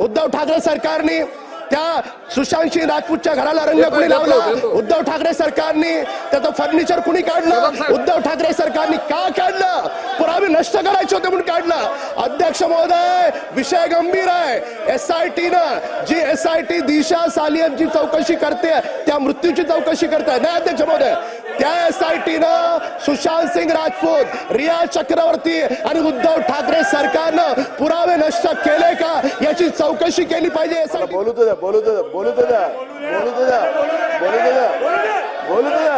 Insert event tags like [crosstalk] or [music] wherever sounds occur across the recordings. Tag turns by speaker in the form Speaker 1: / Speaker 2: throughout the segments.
Speaker 1: उद्धव ठाकरे सरकारने त्या सुशांत सिंह राजपूतच्या घराला रंग कुणी लावला? उद्धव ठाकरे सरकारने त्याचं फर्निचर कुणी काढलं? उद्धव ठाकरे सरकारने का काढलं? पुरावे नष्ट करायचे होते म्हणून काढलं. अध्यक्ष महोदय विषय गंभीर आहे. एस आय टी न जी एस आय टी दिशा सालियनची चौकशी करते त्या मृत्यूची चौकशी करताय. नाही अध्यक्ष महोदय त्या एस आय टी न सुशांत सिंग राजपूत रिया चक्रवर्ती आणि उद्धव ठाकरे सरकारनं पुरावे नष्ट केले का याची चौकशी केली पाहिजे
Speaker 2: बोलू तुझ्या बोलू तुझ्या बोलू तुझ्या बोलू तुझ्या बोलू तुझ्या बोलू तुझ्या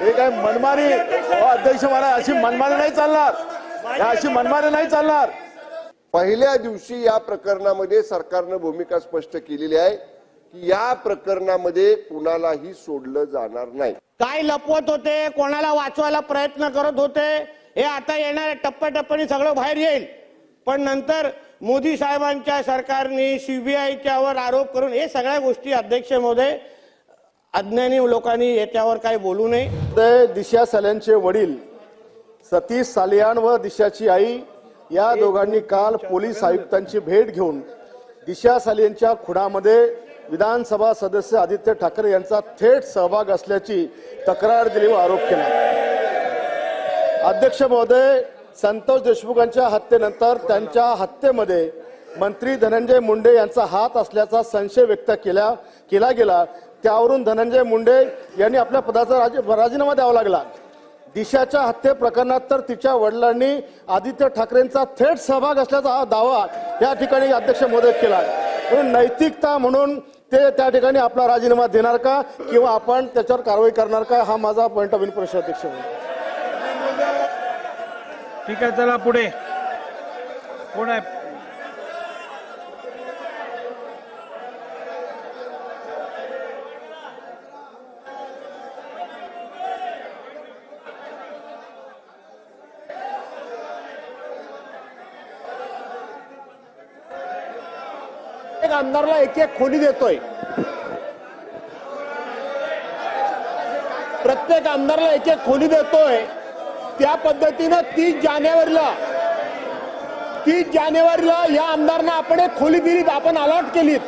Speaker 2: हे काय मनमानी अध्यक्ष मला अशी मनमानी नाही चालणार. अशी मनमानी नाही चालणार.
Speaker 3: पहिल्या दिवशी या प्रकरणामध्ये सरकारनं भूमिका स्पष्ट केलेली आहे. की या प्रकरणामध्ये कुणालाही सोडलं जाणार नाही.
Speaker 4: काय लपवत होते कोणाला वाचवायला प्रयत्न करत होते हे आता येणाऱ्या टप्प्याटप्प्याने सगळं बाहेर येईल. पण नंतर मोदी साहेबांच्या सरकारने सीबीआयच्या वर आरोप करून हे सगळ्या गोष्टी अध्यक्ष महोदय अज्ञानी लोकांनी याच्यावर काही बोलू नये.
Speaker 2: दिशा साल्यांचे वडील सतीश सालियान व दिशाची आई या दोघांनी काल पोलीस आयुक्तांची भेट घेऊन दिशा सालियांच्या खुनामध्ये विधानसभा सदस्य आदित्य ठाकरे यांचा थेट सहभाग असल्याची तक्रार दिली व आरोप केला. अध्यक्ष महोदय संतोष देशमुखांच्या हत्येनंतर त्यांच्या हत्येमध्ये मंत्री धनंजय मुंडे यांचा हात असल्याचा संशय व्यक्त केला केला गेला. त्यावरून धनंजय मुंडे यांनी आपल्या पदाचा राज राजीनामा द्यावा लागला. दिशाच्या हत्ये प्रकरणात तर तिच्या वडिलांनी आदित्य ठाकरेंचा थेट सहभाग असल्याचा हा दावा या ठिकाणी अध्यक्ष मोदक केला. म्हणून नैतिकता म्हणून ते त्या ठिकाणी आपला राजीनामा देणार का? किंवा आपण त्याच्यावर कारवाई करणार का? हा माझा पॉईंट ऑफ व्ह्यू अध्यक्ष
Speaker 5: ठीक आहे चला पुढे. कोण आहे?
Speaker 4: एक आमदारला एक एक खोली देतोय. प्रत्येक आमदारला एक एक खोली देतोय. त्या पद्धतीनं तीस जानेवारीला तीस जानेवारीला या आमदारांना आपण एक खोली दिली आपण अलॉट केलीत.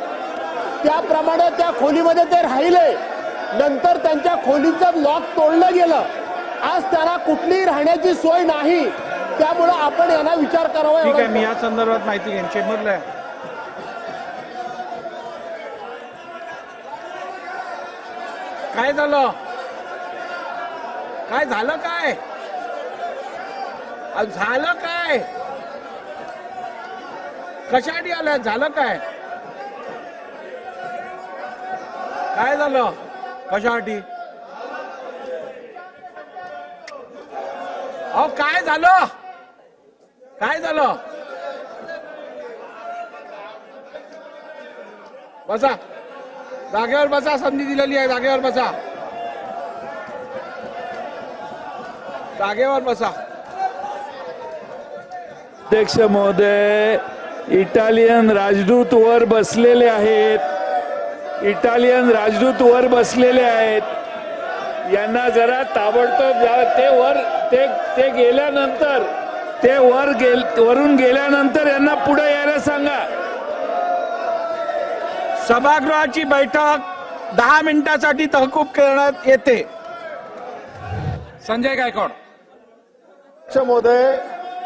Speaker 4: त्याप्रमाणे त्या खोलीमध्ये ते राहिले. नंतर त्यांच्या खोलीचं लॉक तोडलं गेलं. आज त्यांना कुठलीही राहण्याची सोय नाही. त्यामुळं आपण यांना विचार करावा
Speaker 5: ठीक आहे
Speaker 4: एवढं-
Speaker 5: मी या संदर्भात माहिती घेईन. चेंबरला आहे. काय झालं? काय झालं काय? अहो, झालं काय? कशासाठी आलं झालं काय? काय झालं? कशासाठी? अहो काय झालं? काय झालं? बसा. जागेवर बसा संधी दिलेली आहे जागेवर बसा. जागेवर बसा.
Speaker 6: अध्यक्ष महोदय इटालियन राजदूत वर बसलेले आहेत. इटालियन राजदूत वर बसलेले आहेत. यांना जरा ताबडतोब ते वर ते ते गेल्यानंतर ते वर गेल वरून गेल्यानंतर यांना पुढे यायला सांगा.
Speaker 5: सभागृहाची बैठक दहा मिनिटासाठी तहकूब करण्यात येते. संजय गायकवाड.
Speaker 2: अध्यक्ष महोदय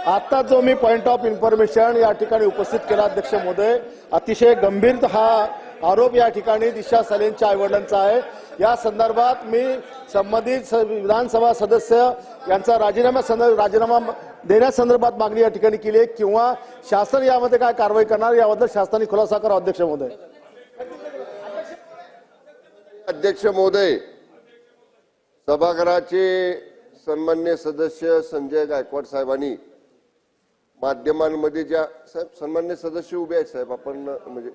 Speaker 2: आता जो मी पॉइंट ऑफ इन्फॉर्मेशन या ठिकाणी उपस्थित केला अध्यक्ष महोदय अतिशय गंभीर हा आरोप या ठिकाणी दिशा सलेंच्या आईवडिलांचा आहे. या संदर्भात मी संबंधित स- विधानसभा सदस्य यांचा राजीनामा संदर्भ राजीनामा देण्यासंदर्भात मागणी या ठिकाणी केली आहे. किंवा शासन यामध्ये काय कारवाई करणार याबद्दल शासनाने खुलासा करा अध्यक्ष महोदय.
Speaker 3: अध्यक्ष महोदय सभागृहाचे सन्मान्य सदस्य संजय गायकवाड साहेबांनी माध्यमांमध्ये ज्या साहेब सन्मान्य सदस्य उभे आहेत साहेब आपण म्हणजे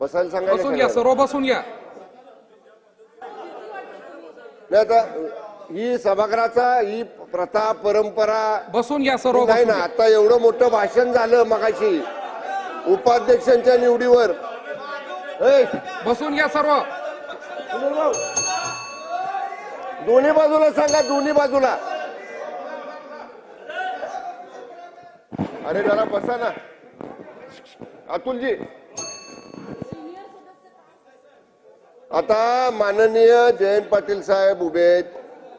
Speaker 3: बसायला सांगायला
Speaker 7: बसून घ्या
Speaker 3: सांगा.
Speaker 7: सर्व बसून घ्या
Speaker 3: नाही आता ही सभागृहाचा ही प्रथा परंपरा
Speaker 7: बसून घ्या सर्व
Speaker 3: नाही
Speaker 7: बसून
Speaker 3: ना
Speaker 7: घ्या.
Speaker 3: आता एवढं मोठं भाषण झालं मगाशी उपाध्यक्षांच्या निवडीवर ए,
Speaker 7: बसून घ्या सर्व
Speaker 3: दोन्ही बाजूला सांगा दोन्ही बाजूला. अरे जरा बसा ना. अतुलजी. आता माननीय जयंत पाटील साहेब उभे आहेत.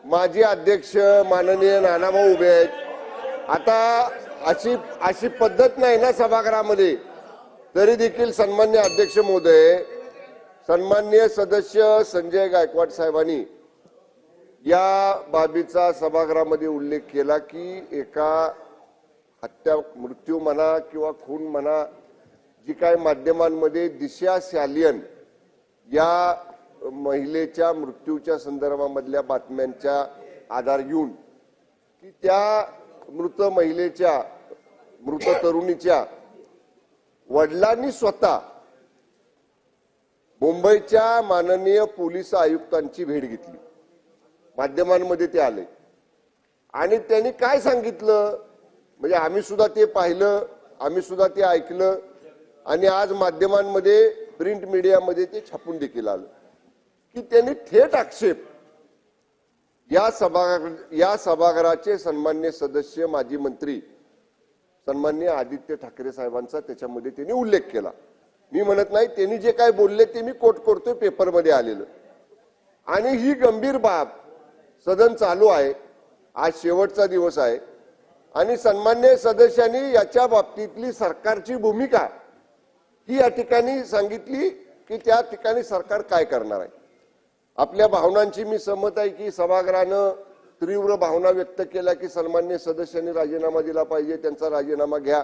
Speaker 3: माजी अध्यक्ष माननीय नानाभाऊ उभे आहेत. आता अशी अशी पद्धत नाही ना सभागृहामध्ये. तरी देखील सन्मान्य अध्यक्ष महोदय सन्मान्य सदस्य संजय गायकवाड साहेबांनी या बाबीचा सभागृहामध्ये उल्लेख केला की एका हत्या मृत्यू म्हणा किंवा खून म्हणा जी काय माध्यमांमध्ये दिशा सॅलियन या महिलेच्या मृत्यूच्या संदर्भामधल्या बातम्यांच्या आधार घेऊन की त्या मृत महिलेच्या मृत तरुणीच्या वडिलांनी स्वतः मुंबईच्या माननीय पोलीस आयुक्तांची भेट घेतली. माध्यमांमध्ये ते आले. आणि त्यांनी काय सांगितलं? म्हणजे आम्ही सुद्धा ते पाहिलं आम्ही सुद्धा ते ऐकलं आणि आज माध्यमांमध्ये प्रिंट मीडियामध्ये ते छापून देखील आलं. की त्यांनी थेट आक्षेप या सभा या सभागृहाचे सन्मान्य सदस्य माजी मंत्री सन्मान्य आदित्य ठाकरे साहेबांचा त्याच्यामध्ये त्यांनी उल्लेख केला. मी म्हणत नाही त्यांनी जे काय बोलले ते मी कोट करतोय पेपरमध्ये आलेलं. आणि ही गंभीर बाब सदन चालू आहे आज शेवटचा दिवस आहे. आणि सन्मान्य सदस्यांनी याच्या बाबतीतली सरकारची भूमिका ही या ठिकाणी सांगितली की त्या ठिकाणी सरकार काय करणार आहे. आपल्या भावनांची मी सहमत आहे की सभागृहानं तीव्र भावना व्यक्त केल्या की सन्मान्य सदस्यांनी राजीनामा दिला पाहिजे त्यांचा राजीनामा घ्या.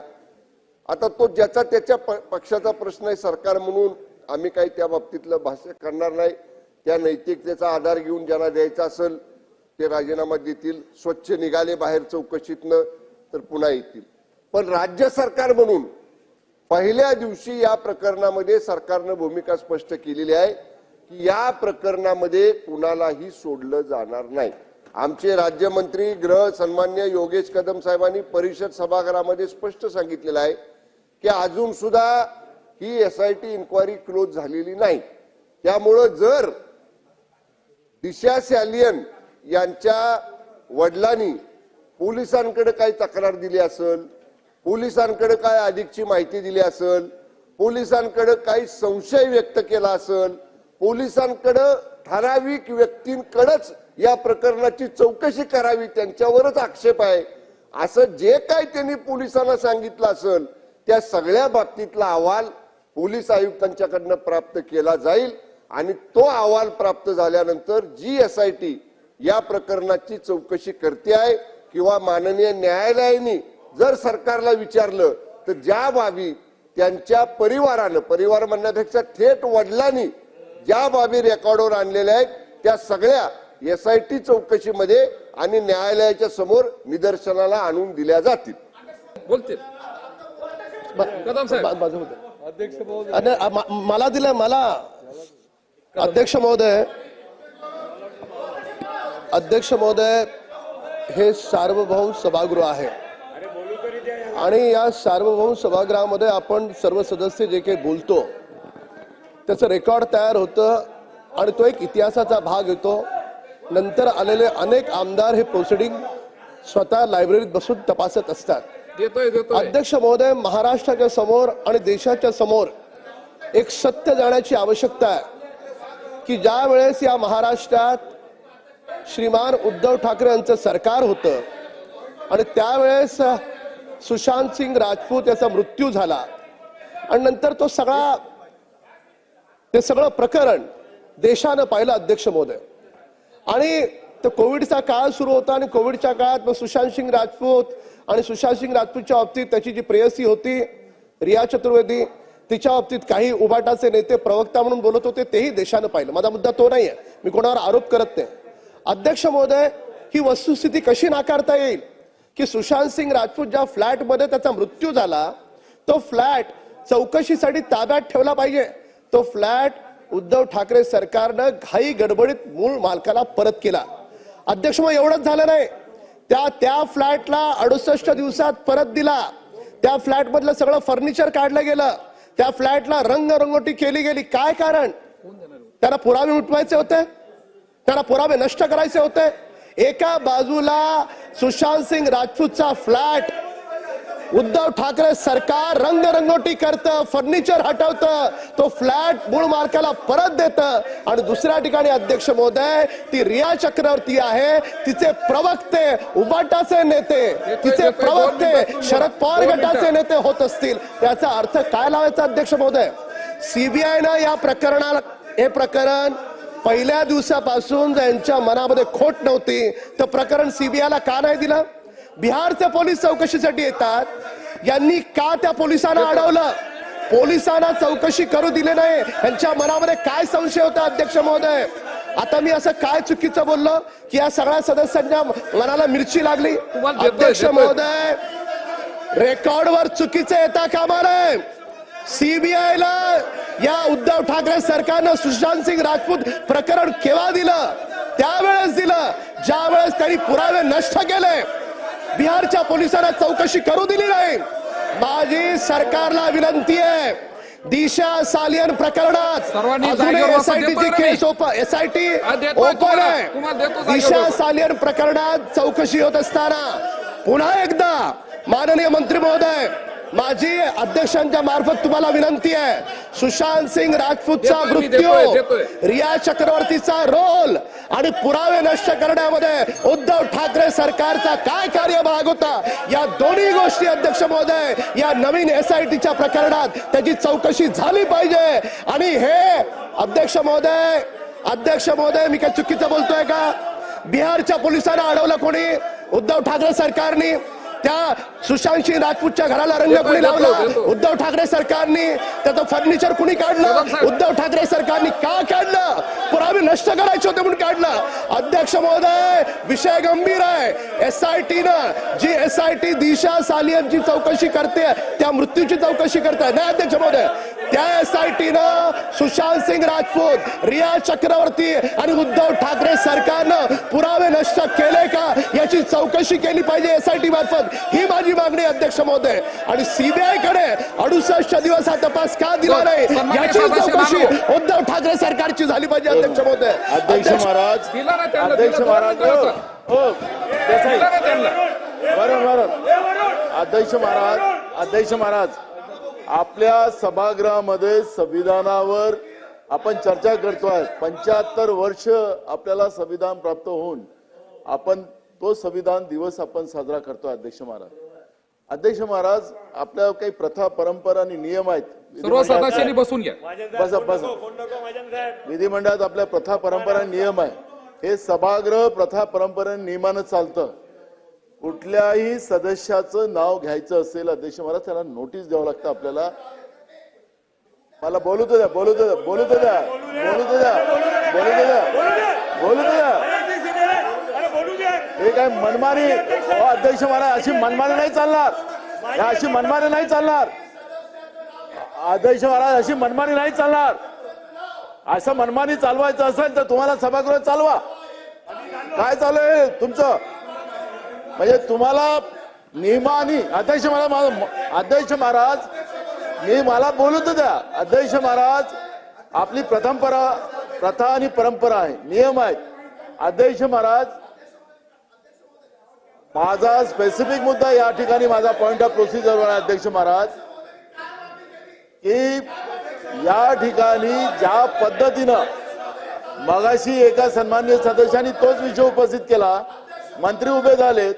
Speaker 3: आता तो ज्याचा त्याच्या प- पक्षाचा प्रश्न आहे सरकार म्हणून आम्ही काही त्या बाबतीतलं भाष्य करणार नाही. त्या नैतिकतेचा आधार घेऊन ज्यांना द्यायचा असेल ते राजीनामा देतील. स्वच्छ निघाले बाहेर चौकशीतनं तर पुन्हा येतील. पण राज्य सरकार म्हणून पहिल्या दिवशी या प्रकरणामध्ये सरकारनं भूमिका स्पष्ट केलेली आहे की या प्रकरणामध्ये कुणालाही सोडलं जाणार नाही. आमचे राज्यमंत्री गृह सन्मान्य योगेश कदम साहेबांनी परिषद सभागृहामध्ये स्पष्ट सांगितलेलं आहे की अजून सुद्धा ही S I T inquiry close झालेली नाही. त्यामुळं जर दिशा सॅलियन यांच्या वडिलांनी पोलिसांकडे काही तक्रार दिली असेल पोलिसांकडे काय अधिकची माहिती दिली असेल पोलिसांकडे काही संशय व्यक्त केला असेल पोलिसांकडे ठराविक व्यक्तींकडेच या प्रकरणाची चौकशी करावी त्यांच्यावरच आक्षेप आहे. असं जे काय त्यांनी पोलिसांना सांगितलं असेल त्या सगळ्या बाबतीतला अहवाल पोलीस आयुक्तांच्याकडनं प्राप्त केला जाईल आणि तो अहवाल प्राप्त झाल्यानंतर जी एस आय टी या प्रकरणाची चौकशी करते आहे किंवा माननीय न्यायालयाने जर सरकारला विचारलं तर ज्या बाबी त्यांच्या परिवारानं परिवार म्हणण्यापेक्षा थेट वडिलांनी ज्या बाबी रेकॉर्डवर आणलेल्या आहेत त्या सगळ्या एस आय टी चौकशीमध्ये आणि न्यायालयाच्या समोर निदर्शनाला आणून दिल्या जातील.
Speaker 7: बोलतील.
Speaker 1: मला दिलं मला. अध्यक्ष महोदय. अध्यक्ष महोदय हे सार्वभौम सभागृह आहे. आणि या सार्वभौम सभागृहामध्ये आपण सर्व सदस्य जे काही बोलतो त्याचं रेकॉर्ड तयार होतं आणि तो एक इतिहासाचा भाग येतो. नंतर आलेले अनेक आमदार हे प्रोसिडिंग स्वतः लायब्ररीत बसून तपासत असतात.
Speaker 7: देतोय देतोय.
Speaker 1: अध्यक्ष महोदय महाराष्ट्राच्या समोर आणि देशाच्या समोर एक सत्य जाण्याची आवश्यकता आहे की ज्या वेळेस या महाराष्ट्रात श्रीमान उद्धव ठाकरे यांचं सरकार होतं आणि त्यावेळेस सुशांत सिंग राजपूत याचा मृत्यू झाला आणि नंतर तो सगळा ते सगळं प्रकरण देशानं पाहिलं अध्यक्ष महोदय. आणि तो कोविडचा काळ सुरू होता आणि कोविडच्या काळात मग सुशांत सिंग राजपूत आणि सुशांत सिंग राजपूतच्या बाबतीत त्याची जी प्रेयसी होती रिया चतुर्वेदी तिच्या बाबतीत काही उभाटाचे नेते प्रवक्ता म्हणून बोलत होते तेही देशानं पाहिलं. माझा मुद्दा तो नाहीये. मी कोणावर आरोप करत नाही. अध्यक्ष महोदय ही वस्तुस्थिती कशी नाकारता येईल? की सुशांत सिंग राजपूत ज्या फ्लॅटमध्ये त्याचा मृत्यू झाला तो फ्लॅट चौकशीसाठी ताब्यात ठेवला पाहिजे. तो फ्लॅट उद्धव ठाकरे सरकारनं घाई गडबडीत मूळ मालकाला परत केला. अध्यक्ष मग एवढंच झालं नाही. त्या त्या फ्लॅटला अडुसष्ट दिवसात परत दिला. त्या फ्लॅट मधलं सगळं फर्निचर काढलं गेलं. त्या फ्लॅटला रंगरंगोटी केली गेली. काय कारण? त्याला पुरावे उठवायचे होते. त्याला पुरावे नष्ट करायचे होते. एका बाजूला सुशांत सिंग राजपूतचा फ्लॅट. उद्धव ठाकरे सरकार रंगरंगोटी करतं फर्निचर हटवतं तो फ्लॅट मूळ मालकाला परत देतं. आणि दुसऱ्या ठिकाणी अध्यक्ष महोदय ती रिया चक्रवर्ती आहे तिचे प्रवक्ते उबाटाचे नेते तिचे प्रवक्ते शरद पवार गटाचे नेते होत असतील. त्याचा अर्थ काय लावायचा अध्यक्ष महोदय? सीबीआयनं या प्रकरणाला हे प्रकरण पहिल्या दिवसापासून ज्यांच्या मनामध्ये खोट नव्हती तर प्रकरण सीबीआयला का नाही दिलं? बिहारचे पोलीस चौकशीसाठी येतात. यांनी का त्या पोलिसांना अडवलं? पोलिसांना चौकशी करू दिले नाही. यांच्या मनामध्ये काय संशय होता अध्यक्ष महोदय? आता मी असं काय चुकीचं बोललो? की या सगळ्या सदस्यांच्या मनाला मिरची लागली? अध्यक्ष. महोदय रेकॉर्डवर चुकीचे येता कामा नये सीबीआयला या उद्धव ठाकरे सरकारनं सुशांत सिंग राजपूत प्रकरण केव्हा दिलं? त्यावेळेस दिलं. ज्या वेळेस त्यांनी पुरावे नष्ट केले. बिहारच्या पोलिसांना चौकशी करू दिली नाही माझी सरकारला विनंती आहे दिशा सालियन प्रकरणात एसआयटीची केस. Open SIT open. आहे दिशा. सालियन प्रकरणात चौकशी होत असताना पुन्हा एकदा माननीय मंत्री महोदय माझी अध्यक्षांच्या मार्फत तुम्हाला विनंती आहे सुशांत सिंग राजपूतचा मृत्यू. रिया चक्रवर्तीचा रोल आणि पुरावे नष्ट करण्यामध्ये उद्धव ठाकरे सरकारचा काय कार्यभाग होता? या दोन्ही गोष्टी अध्यक्ष महोदय या नवीन एसआयटीच्या प्रकरणात त्याची चौकशी झाली पाहिजे. आणि हे अध्यक्ष महोदय अध्यक्ष महोदय मी काय चुकीचं बोलतोय का? बिहारच्या पोलिसांना अडवलं कोणी? उद्धव ठाकरे सरकारने? त्या सुशांत सिंह राजपूतच्या घराला रंग कुणी लावला. उद्धव ठाकरे सरकारने त्याचं फर्निचर कुणी काढलं. उद्धव ठाकरे सरकारने का काढलं? पुरावे नष्ट करायचे होते म्हणून काढलं. अध्यक्ष महोदय विषय गंभीर आहे. एस आय टी न जी एस आय टी दिशा सालियनची चौकशी करते त्या मृत्यूची चौकशी करते नाही अध्यक्ष महोदय त्या एस आय टी न सुशांत सिंग राजपूत रिया चक्रवर्ती आणि उद्धव ठाकरे सरकारनं पुरावे नष्ट केले का याची चौकशी केली पाहिजे एस आय टी मार्फत? ही माझी मागणी अध्यक्ष महोदय. आणि सीबीआयकडे अडुसष्ट दिवस हा तपास का दिला नाही? याची चौकशी. उद्धव ठाकरे सरकारची झाली पाहिजे अध्यक्ष महोदय.
Speaker 8: अध्यक्ष महाराज. अध्यक्ष महाराज
Speaker 7: मिनिटं,
Speaker 8: हो, हो, देसाई.
Speaker 7: दिला ना त्यांना.
Speaker 8: बरं बरं अध्यक्ष महाराज अध्यक्ष महाराज. आपल्या सभागृहामध्ये संविधानावर आपण चर्चा करतोय. पंच्याहत्तर वर्ष आपल्याला संविधान प्राप्त होऊन आपण तो संविधान दिवस आपण साजरा करतोय अध्यक्ष महाराज. अध्यक्ष महाराज आपल्या काही प्रथा परंपरा आणि नियम आहेत.
Speaker 7: सर्व सदस्यांनी बसून घ्या.
Speaker 8: बस बस. विधिमंडळात आपल्या प्रथा परंपरा आणि नियम आहे. हे सभागृह प्रथा परंपरा आणि नियमानं चालतं. कुठल्याही सदस्याचं नाव घ्यायचं असेल अध्यक्ष महाराज त्याला नोटीस द्यावं लागतं आपल्याला. मला बोलू तर द्या बोलू तर द्या बोलू तर द्या बोलू तर द्या बोलू तर द्या बोलू तर द्या हे काय मनमानी? अहो, अध्यक्ष महाराज अशी मनमानी नाही चालणार. अशी मनमानी नाही चालणार. अध्यक्ष महाराज अशी मनमानी नाही चालणार. असं मनमानी चालवायचं असेल तर तुम्हाला सभागृह चालवा. काय चालू आहे तुमचं? म्हणजे तुम्हाला नियमानी अध्यक्ष महाराज अध्यक्ष महाराज मी मला बोलत तर द्या. अध्यक्ष महाराज आपली प्रथम परा प्रथा आणि परंपरा आहे नियम आहेत. अध्यक्ष महाराज माझा स्पेसिफिक मुद्दा या ठिकाणी माझा पॉइंट ऑफ प्रोसिजर आहे अध्यक्ष महाराज की या ठिकाणी ज्या पद्धतीनं मगाशी एका सन्मान्य सदस्यांनी तोच विषय उपस्थित केला मंत्री उभे झालेत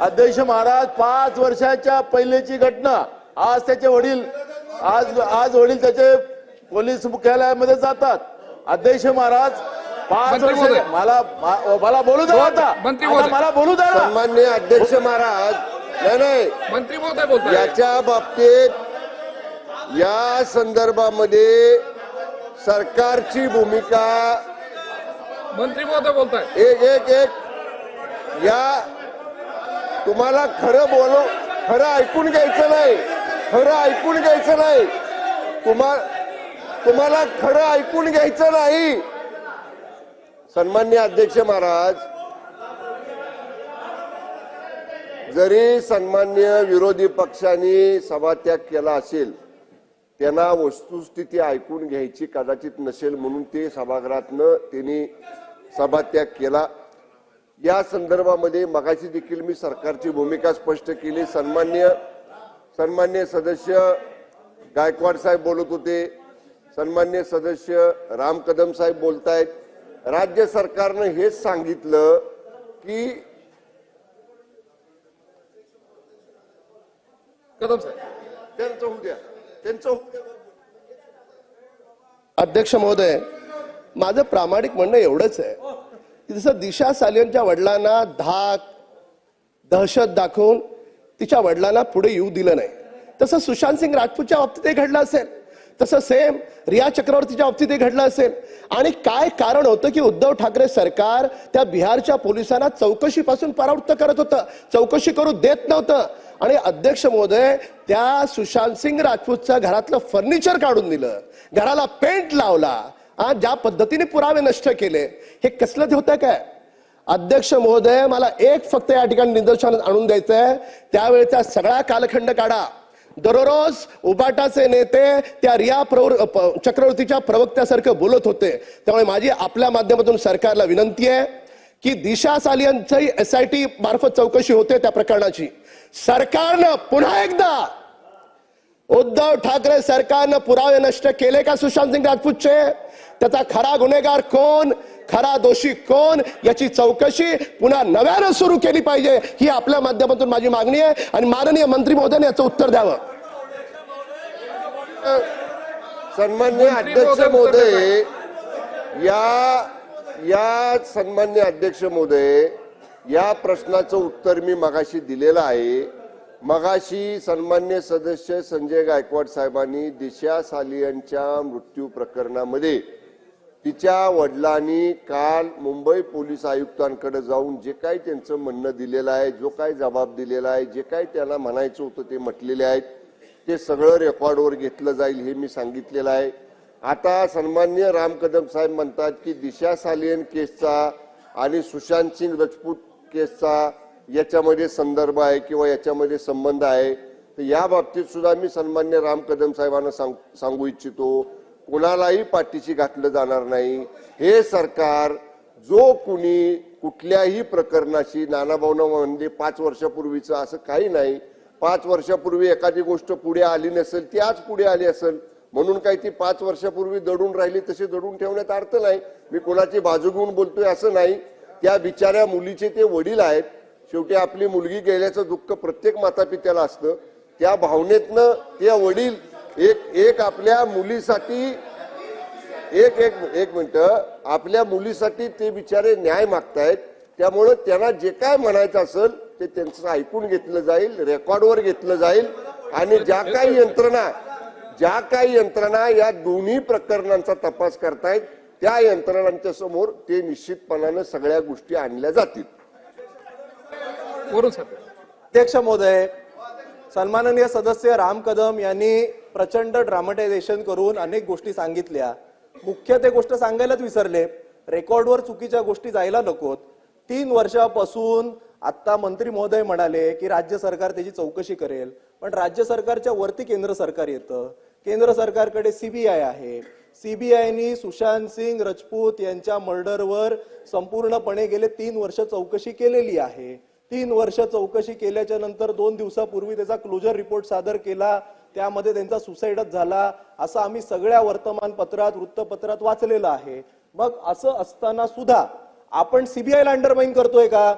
Speaker 8: अध्यक्ष महाराज पाच वर्षाच्या पहिलेची घटना. आज त्याचे वडील आज आज वडील त्याचे पोलीस मुख्यालयामध्ये जातात. अध्यक्ष महाराज पाच वर्ष. मला मला बोलू द्या आता. मला बोलू द्या ना.
Speaker 3: सन्मान्य अध्यक्ष महाराज. नाही नाही.
Speaker 7: मंत्री महोदय
Speaker 3: याच्या बाबतीत या संदर्भामध्ये सरकारची भूमिका
Speaker 7: मंत्री महोदय बोलताय
Speaker 3: एक एक एक. या तुम्हाला खरं बोलव खरं ऐकून घ्यायचं नाही. खरं ऐकून घ्यायचं नाही. तुम्हा तुम्हाला खरं ऐकून घ्यायचं नाही. सन्मान्य अध्यक्ष महाराज जरी सन्मान्य विरोधी पक्षांनी सभात्याग केला असेल त्यांना वस्तुस्थिती ऐकून घ्यायची कदाचित नसेल म्हणून ते सभागृहातनं त्यांनी सभात्याग केला. या संदर्भामध्ये मगाशी देखील मी सरकारची भूमिका स्पष्ट केली. सन्मान्य सन्मान्य सदस्य गायकवाड साहेब बोलत होते. सन्मान्य सदस्य राम कदम साहेब बोलतायत. राज्य सरकारनं हेच सांगितलं की
Speaker 7: कदम साहेब.
Speaker 3: त्यांचं होऊ द्या. त्यांचं होऊ द्या.
Speaker 1: अध्यक्ष महोदय माझं प्रामाणिक म्हणणं एवढंच आहे. जसं दिशा सालियनच्या वडिलांना धाक दहशत दाखवून तिच्या वडिलांना पुढे येऊ दिलं नाही. तसं सुशांत सिंग राजपूतच्या बाबतीत हे घडलं असेल. तसं सेम रिया चक्रवर्तीच्या बाबतीत हे घडलं असेल. आणि काय कारण होतं की उद्धव ठाकरे सरकार त्या बिहारच्या पोलिसांना चौकशीपासून परावृत्त करत होतं. चौकशी करू देत नव्हतं. आणि अध्यक्ष महोदय त्या सुशांत सिंग राजपूतचं घरातलं फर्निचर काढून दिलं. घराला पेंट लावला. हा, ज्या पद्धतीने पुरावे नष्ट केले हे कसलं होतं काय? अध्यक्ष महोदय मला एक फक्त या ठिकाणी निदर्शन आणून द्यायचंय. त्यावेळेचा सगळा कालखंड काढा. दररोज उबाटाचे नेते त्या रिया प्रवर चक्रवर्तीच्या प्रवक्त्यासारखं बोलत होते. त्यामुळे माझी आपल्या माध्यमातून सरकारला विनंती आहे की दिशा सालियनची एस आय टी मार्फत चौकशी होते त्या प्रकरणाची. सरकारनं पुन्हा एकदा उद्धव ठाकरे सरकारनं पुरावे नष्ट केले का सुशांत सिंग राजपूतचे? त्याचा खरा गुन्हेगार कोण? खरा दोषी कोण? याची चौकशी पुन्हा नव्यानं सुरू केली पाहिजे ही आपल्या माध्यमातून माझी मागणी आहे आणि माननीय मंत्री महोदयाने याचं उत्तर द्यावं.
Speaker 3: सन्मान्य अध्यक्ष
Speaker 7: महोदय
Speaker 3: या या सन्मान्य अध्यक्ष महोदय या प्रश्नाचं उत्तर मी मगाशी दिलेलं आहे. मगाशी सन्मान्य सदस्य संजय गायकवाड साहेबांनी दिशा सालियनच्या मृत्यू प्रकरणामध्ये तिच्या वडिलांनी काल मुंबई पोलीस आयुक्तांकडे जाऊन जे काही त्यांचं म्हणणं दिलेलं आहे जो काही जबाब दिलेला आहे जे काही त्यांना म्हणायचं होतं ते म्हटलेले आहेत ते सगळं रेकॉर्डवर घेतलं जाईल हे मी सांगितलेलं आहे. आता सन्मान्य राम कदम साहेब म्हणतात की दिशा सालियन केसचा आणि सुशांत सिंग राजपूत केसचा याच्यामध्ये संदर्भ आहे किंवा याच्यामध्ये संबंध आहे. तर या बाबतीत सुद्धा मी सन्मान्य राम कदम साहेबांना सांग सांगू इच्छितो. कोणालाही पाठीशी घातलं जाणार नाही. हे सरकार जो कुणी कुठल्याही प्रकरणाशी नानाभाऊन म्हणजे पाच वर्षापूर्वीचं असं काही नाही. पाच वर्षापूर्वी एखादी गोष्ट पुढे आली नसेल ती आज पुढे आली असेल म्हणून काही ती पाच वर्षापूर्वी दडून राहिली तशी दडून ठेवण्यात अर्थ नाही. मी कोणाची बाजू घेऊन बोलतोय असं नाही. त्या बिचाऱ्या मुलीचे ते वडील आहेत. शेवटी आपली मुलगी गेल्याचं दुःख प्रत्येक मातापित्याला असतं. त्या भावनेतनं त्या वडील एक एक आपल्या मुलीसाठी एक एक एक मिनिट. आपल्या मुलीसाठी ते बिचारे न्याय मागतायत. त्यामुळं त्यांना जे काय म्हणायचं असेल ते त्यांचं ऐकून घेतलं जाईल रेकॉर्डवर घेतलं जाईल. आणि ज्या काही यंत्रणा ज्या काही यंत्रणा या दोन्ही प्रकरणांचा तपास करतायत त्या यंत्रणांच्या समोर ते निश्चितपणानं सगळ्या गोष्टी आणल्या जातील.
Speaker 9: अध्यक्ष महोदय सन्माननीय सदस्य राम कदम यांनी प्रचंड ड्रामटायझेशन करून अनेक गोष्टी सांगितल्या. मुख्य ते गोष्ट सांगायलाच विसरले. रेकॉर्डवर चुकीच्या गोष्टी जायला नकोत. तीन वर्षापासून आता मंत्री महोदय म्हणाले की राज्य सरकार त्याची चौकशी करेल. पण राज्य सरकारच्या वरती केंद्र सरकार येतं. केंद्र सरकारकडे सीबीआय आहे. सीबीआयनी सुशांत सिंग राजपूत यांच्या मर्डरवर संपूर्णपणे गेले तीन वर्ष चौकशी केलेली आहे. तीन वर्ष चौकशी केल्याच्यानंतर दोन दिवसापूर्वी त्याचा क्लोजर रिपोर्ट सादर केला. त्यामध्ये त्यांचा सुसाईडच झाला. असं आम्ही सगळ्या वर्तमानपत्रात वृत्तपत्रात वाचलेलं आहे. मग असं असताना सुद्धा आपण सीबीआयला अंडरमाइन करतोय का?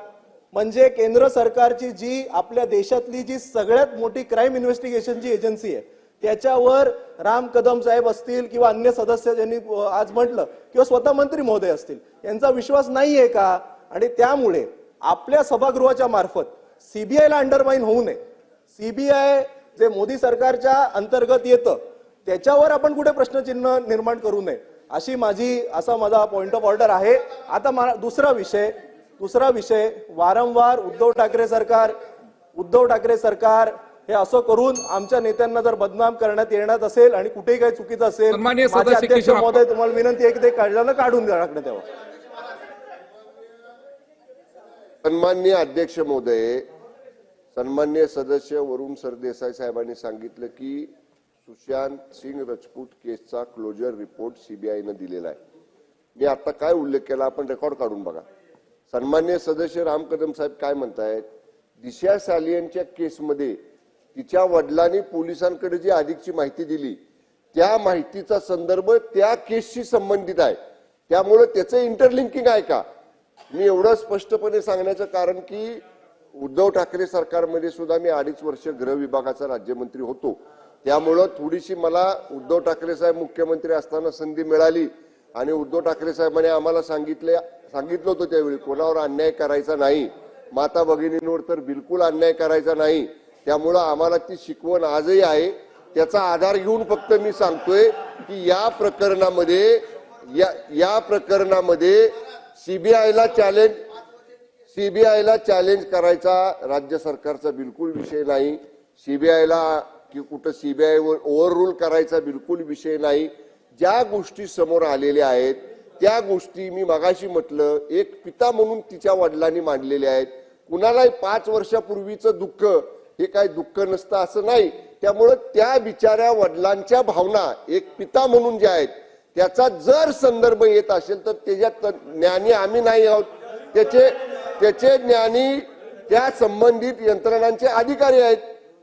Speaker 9: म्हणजे केंद्र सरकारची जी आपल्या देशातली जी सगळ्यात मोठी क्राईम इन्व्हेस्टिगेशनची एजन्सी आहे त्याच्यावर राम कदम साहेब असतील किंवा अन्य सदस्य ज्यांनी आज म्हटलं किंवा स्वतः मंत्री महोदय असतील यांचा विश्वास नाहीये का? आणि त्यामुळे आपल्या सभागृहाच्या मार्फत सीबीआयला अंडरमाइन होऊ नये. सीबीआय जे मोदी सरकारच्या अंतर्गत येतं त्याच्यावर आपण कुठे प्रश्नचिन्ह निर्माण करू नये अशी माझी असा माझा पॉइंट ऑफ ऑर्डर आहे. आता मा- दुसरा विषय दुसरा विषय वारंवार उद्धव ठाकरे सरकार उद्धव ठाकरे सरकार हे असं करून आमच्या नेत्यांना जर बदनाम करण्यात येण्यात असेल आणि कुठेही काही चुकीचं असेल माझे अध्यक्ष महोदय तुम्हाला विनंती आहे की ते काढल्यानं काढून टाकण्यात यावं
Speaker 3: सन्मान्य अध्यक्ष महोदय सन्मान्य सदस्य वरुण सरदेसाई साहेबांनी सांगितलं की सुशांत सिंग राजपूत केसचा क्लोजर रिपोर्ट सीबीआयनं दिलेला आहे. मी आता काय उल्लेख केला आपण रेकॉर्ड काढून बघा. सन्मान्य सदस्य राम कदम साहेब काय म्हणतायत? दिशा सालियनच्या केसमध्ये तिच्या वडिलांनी पोलिसांकडे जी अधिकची माहिती दिली त्या माहितीचा संदर्भ त्या केसशी संबंधित आहे. त्यामुळे त्याचं इंटरलिंकिंग आहे का? मी एवढं स्पष्टपणे सांगण्याचं कारण की उद्धव ठाकरे सरकारमध्ये सुद्धा मी अडीच वर्ष गृह विभागाचा राज्यमंत्री होतो. त्यामुळं थोडीशी मला उद्धव ठाकरे साहेब मुख्यमंत्री असताना संधी मिळाली आणि उद्धव ठाकरे साहेबांनी आम्हाला सांगितले सांगितलं होतं त्यावेळी कोणावर अन्याय करायचा नाही. माता भगिनींवर तर बिलकुल अन्याय करायचा नाही. त्यामुळं आम्हाला ती शिकवण आजही आहे. त्याचा आधार घेऊन फक्त मी सांगतोय की या प्रकरणामध्ये या या प्रकरणामध्ये सीबीआयला चॅलेंज सीबीआयला चॅलेंज करायचा राज्य सरकारचा बिलकुल विषय नाही. सीबीआयला की कुठं सीबीआयवर ओव्हर रूल करायचा बिलकुल विषय नाही. ज्या गोष्टी समोर आलेल्या आहेत त्या गोष्टी मी मगाशी म्हटलं एक पिता म्हणून तिच्या वडिलांनी मांडलेल्या आहेत. कुणालाही पाच वर्षापूर्वीचं दुःख हे काय दुःख नसतं असं नाही. त्यामुळं त्या बिचाऱ्या वडिलांच्या भावना एक पिता म्हणून ज्या आहेत त्याचा जर संदर्भ येत असेल तर त्याच्यात ज्ञानी आम्ही नाही आहोत. त्याचे त्याचे ज्ञानी त्या संबंधित यंत्रणांचे अधिकारी आहेत.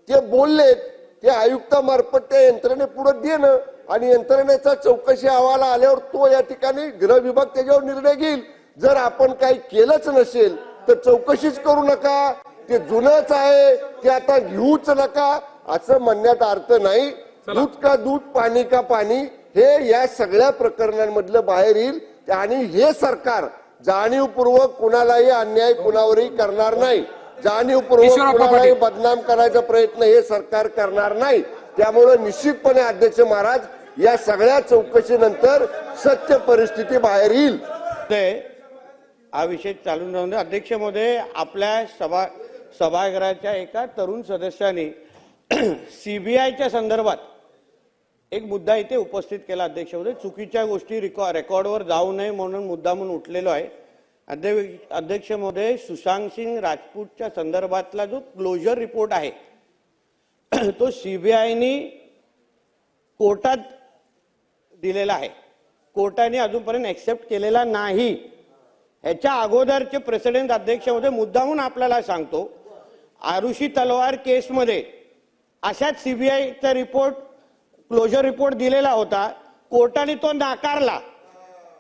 Speaker 3: ते बोललेत ते आयुक्तामार्फत त्या यंत्रणे पुढे देणं आणि यंत्रणेचा चौकशी अहवाल आल्यावर तो या ठिकाणी गृह विभाग त्याच्यावर निर्णय घेईल. जर आपण काही केलंच नसेल तर चौकशीच करू नका. ते जुनच आहे ते आता घेऊच नका. असं म्हणण्यात अर्थ नाही. दूध का दूध पाणी का पाणी हे या सगळ्या प्रकरणांमधलं बाहेर येईल आणि हे सरकार जाणीवपूर्वक कुणालाही अन्याय कुणावरही करणार नाही जाणीवपूर्वक कुणालाही. बदनाम करायचा प्रयत्न हे सरकार करणार नाही त्यामुळे निश्चितपणे अध्यक्ष महाराज या सगळ्या चौकशीनंतर सत्य परिस्थिती बाहेर येईल
Speaker 4: ते हा विषय चालून राहून. अध्यक्ष महोदय आपल्या सभा सभागृहाच्या एका तरुण सदस्याने [clears throat] सीबीआयच्या संदर्भात एक मुद्दा इथे उपस्थित केला अध्यक्ष महोदय चुकीच्या गोष्टी रेकॉ- रेकॉर्डवर जाऊ नये म्हणून मुद्दा म्हणून उठलेलो आहे. अध्यक्ष अध्यक्ष महोदय सुशांत सिंग राजपूतच्या संदर्भातला जो क्लोजर रिपोर्ट आहे तो सीबीआयनी कोर्टात दिलेला आहे. कोर्टाने अजूनपर्यंत एक्सेप्ट केलेला नाही. ह्याच्या अगोदरचे प्रेसिडेंट अध्यक्ष होते मुद्दाहून आपल्याला सांगतो. आरुषी तलवार केसमध्ये अशाच सीबीआयचा रिपोर्ट क्लोजर रिपोर्ट दिलेला होता. कोर्टाने तो नाकारला.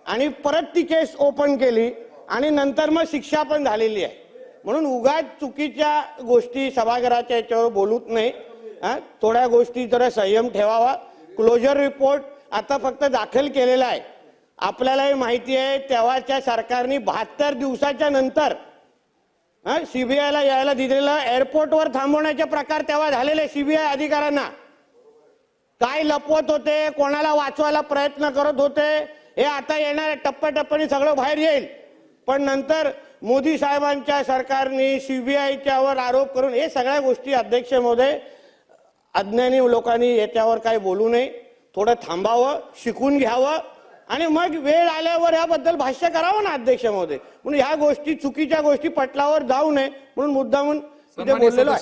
Speaker 4: आणि परत ती केस ओपन केली. आणि नंतर मग शिक्षा पण झालेली आहे. म्हणून उगाच चुकीच्या गोष्टी सभागृहाच्या याच्यावर बोलूत नाही. हां? थोड्या गोष्टी जरा संयम ठेवावा. क्लोजर रिपोर्ट आता फक्त दाखल केलेला आहे. आपल्यालाही माहिती आहे तेव्हाच्या सरकारने बहात्तर दिवसाच्या नंतर सीबीआयला यायला दिलेलं एअरपोर्टवर थांबवण्याचे प्रकार तेव्हा झालेले सीबीआय अधिकाऱ्यांना. काय लपवत होते कोणाला वाचवायला प्रयत्न करत होते हे आता येणार टप्प्याटप्प्याने सगळं बाहेर येईल. पण नंतर मोदी साहेबांच्या सरकारने सीबीआयच्यावर आरोप करून हे सगळ्या गोष्टी अध्यक्ष महोदय अज्ञानी लोकांनी याच्यावर काही बोलू नये. थोडं थांबावं शिकून घ्यावं आणि मग वेळ आल्यावर याबद्दल भाष्य करावं ना अध्यक्ष महोदय. म्हणून ह्या गोष्टी चुकीच्या गोष्टी पटलावर जाऊ नये म्हणून मुद्दा बोललेलो आहे.